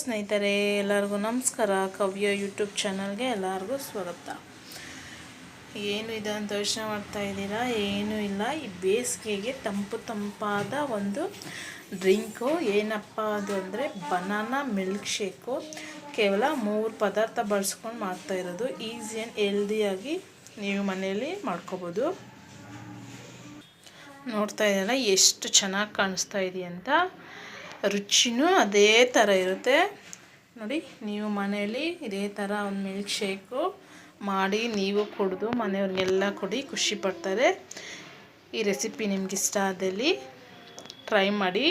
ಸ್ನೇಹಿತರೆ, ಎಲ್ಲರಿಗೂ ನಮಸ್ಕಾರ. ಕವ್ಯ ಯೂಟ್ಯೂಬ್ ಚಾನಲ್ಗೆ ಎಲ್ಲರಿಗೂ ಸ್ವಾಗತ. ಏನು ಇದೆ ಅಂತ ಯೋಚನೆ ಮಾಡ್ತಾ ಇದ್ದೀರಾ? ಏನೂ ಇಲ್ಲ. ಈ ಬೇಸಿಗೆಗೆ ತಂಪು ತಂಪಾದ ಒಂದು ಡ್ರಿಂಕು. ಏನಪ್ಪ ಅದು ಅಂದರೆ ಬನಾನಾ ಮಿಲ್ಕ್ ಶೇಕು ಕೇವಲ ಮೂರು ಪದಾರ್ಥ ಬಳಸ್ಕೊಂಡು ಮಾಡ್ತಾ ಇರೋದು. ಈಸಿ ಆ್ಯಂಡ್ ಹೆಲ್ದಿಯಾಗಿ ನೀವು ಮನೆಯಲ್ಲಿ ಮಾಡ್ಕೋಬೋದು. ನೋಡ್ತಾ ಇದ್ದೀರಾ? ಎಷ್ಟು ಚೆನ್ನಾಗಿ ಕಾಣಿಸ್ತಾ ಇದೆಯಂತ. ರುಚಿನೂ ಅದೇ ಥರ ಇರುತ್ತೆ. ನೋಡಿ, ನೀವು ಮನೆಯಲ್ಲಿ ಇದೇ ಥರ ಒಂದು ಮಿಲ್ಕ್ ಶೇಕು ಮಾಡಿ ನೀವು ಕುಡಿದು ಮನೆಯವ್ರಿಗೆಲ್ಲ ಕೊಡಿ, ಖುಷಿ ಪಡ್ತಾರೆ. ಈ ರೆಸಿಪಿ ನಿಮ್ಗೆ ಇಷ್ಟ ಆದಲ್ಲಿ ಟ್ರೈ ಮಾಡಿ.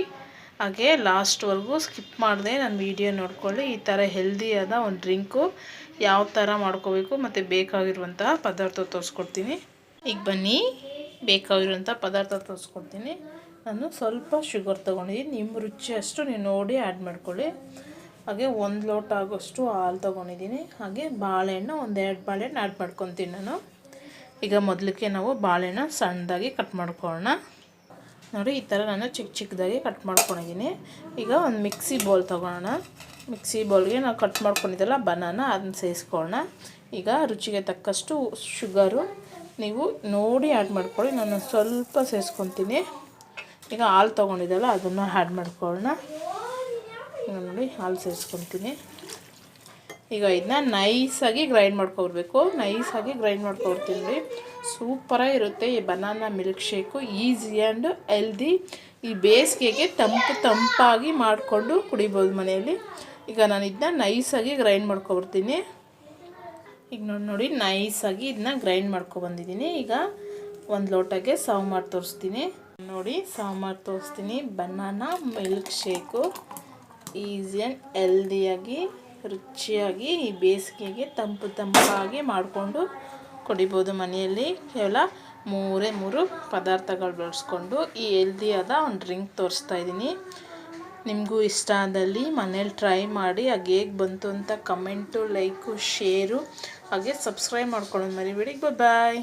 ಹಾಗೆ ಲಾಸ್ಟ್ವರೆಗೂ ಸ್ಕಿಪ್ ಮಾಡಿದೆ ನನ್ನ ವೀಡಿಯೋ ನೋಡ್ಕೊಳ್ಳಿ. ಈ ಥರ ಹೆಲ್ದಿಯಾದ ಒಂದು ಡ್ರಿಂಕು ಯಾವ ಥರ ಮಾಡ್ಕೋಬೇಕು ಮತ್ತು ಬೇಕಾಗಿರುವಂತಹ ಪದಾರ್ಥ ತೋರಿಸ್ಕೊಡ್ತೀನಿ. ಈಗ ಬನ್ನಿ ಬೇಕಾಗಿರುವಂಥ ಪದಾರ್ಥ ತೋರಿಸ್ಕೊಡ್ತೀನಿ. ನಾನು ಸ್ವಲ್ಪ ಶುಗರ್ ತೊಗೊಂಡಿದ್ದೀನಿ. ನಿಮ್ಮ ರುಚಿ ಅಷ್ಟು ನೀವು ನೋಡಿ ಆ್ಯಡ್ ಮಾಡ್ಕೊಳ್ಳಿ. ಹಾಗೆ ಒಂದು ಲೋಟ ಆಗೋಷ್ಟು ಹಾಲು ತೊಗೊಂಡಿದ್ದೀನಿ. ಹಾಗೆ ಬಾಳೆಹಣ್ಣು ಒಂದೆರಡು ಬಾಳೆಹಣ್ಣು ಆ್ಯಡ್ ಮಾಡ್ಕೊತೀನಿ ನಾನು. ಈಗ ಮೊದಲಿಗೆ ನಾವು ಬಾಳೆಹಣ್ಣು ಸಣ್ಣದಾಗಿ ಕಟ್ ಮಾಡ್ಕೊಳ್ಳೋಣ. ನೋಡಿ, ಈ ಥರ ನಾನು ಚಿಕ್ಕ ಚಿಕ್ಕದಾಗಿ ಕಟ್ ಮಾಡ್ಕೊಂಡಿದ್ದೀನಿ. ಈಗ ಒಂದು ಮಿಕ್ಸಿ ಬೌಲ್ ತೊಗೊಳೋಣ ಮಿಕ್ಸಿ ಬೌಲ್ಗೆ ನಾವು ಕಟ್ ಮಾಡ್ಕೊಂಡಿದ್ದಲ್ಲ ಬನಾನ, ಅದನ್ನ ಸೇರಿಸ್ಕೊಳ್ಳೋಣ. ಈಗ ರುಚಿಗೆ ತಕ್ಕಷ್ಟು ಶುಗರು ನೀವು ನೋಡಿ ಆ್ಯಡ್ ಮಾಡ್ಕೊಳ್ಳಿ. ನಾನು ಸ್ವಲ್ಪ ಸೇರಿಸ್ಕೊತೀನಿ. ಈಗ ಹಾಲು ತೊಗೊಂಡಿದ್ದಲ್ಲ, ಅದನ್ನು ಆ್ಯಡ್ ಮಾಡ್ಕೊಳ್ಳೋಣ. ಈಗ ನೋಡಿ, ಹಾಲು ಸೇರಿಸ್ಕೊತೀನಿ. ಈಗ ಇದನ್ನ ನೈಸಾಗಿ ಗ್ರೈಂಡ್ ಮಾಡ್ಕೊಬರ್ಬೇಕು ನೈಸಾಗಿ ಗ್ರೈಂಡ್ ಮಾಡ್ಕೊಡ್ತೀನಿ ರೀ ಸೂಪರಾಗಿರುತ್ತೆ ಈ banana milk shake easy and healthy ಈ ಬೇಸಿಗೆಗೆ ತಂಪು ತಂಪಾಗಿ ಮಾಡಿಕೊಂಡು ಕುಡಿಬೋದು ಮನೆಯಲ್ಲಿ. ಈಗ ನಾನು ಇದನ್ನ ನೈಸಾಗಿ ಗ್ರೈಂಡ್ ಮಾಡ್ಕೊಬರ್ತೀನಿ ಈಗ ನೋಡಿ ನೋಡಿ ನೈಸಾಗಿ ಇದನ್ನ ಗ್ರೈಂಡ್ ಮಾಡ್ಕೊಬಂದಿದ್ದೀನಿ ಈಗ ಒಂದು ಲೋಟಗೆ ಸಾವು ಮಾಡಿ ತೋರಿಸ್ತೀನಿ. ನೋಡಿ, ಸಾವು ಮಾಡಿ ತೋರಿಸ್ತೀನಿ. Banana, milk shake, easy and ಹೆಲ್ದಿಯಾಗಿ ರುಚಿಯಾಗಿ, ಈ ಬೇಸಿಗೆಗೆ ತಂಪು ತಂಪಾಗಿ ಮಾಡಿಕೊಂಡು ಕುಡಿಬೋದು ಮನೆಯಲ್ಲಿ. ಕೇವಲ ಮೂರೇ ಮೂರು ಪದಾರ್ಥಗಳು ಬಳಸ್ಕೊಂಡು ಈ ಹೆಲ್ದಿಯಾದ ಒಂದು ಡ್ರಿಂಕ್ ತೋರಿಸ್ತಾ ಇದ್ದೀನಿ. ನಿಮಗೂ ಇಷ್ಟ ಆದಲ್ಲಿ ಮನೇಲಿ ಟ್ರೈ ಮಾಡಿ, ಹಾಗೆ ಹೇಗೆ ಬಂತು ಅಂತ ಕಮೆಂಟು, ಲೈಕು, ಶೇರು, ಹಾಗೆ ಸಬ್ಸ್ಕ್ರೈಬ್ ಮಾಡ್ಕೊಳ್ಳೋದು ಮರಿಬೇಡಿ. ಬಾಯ್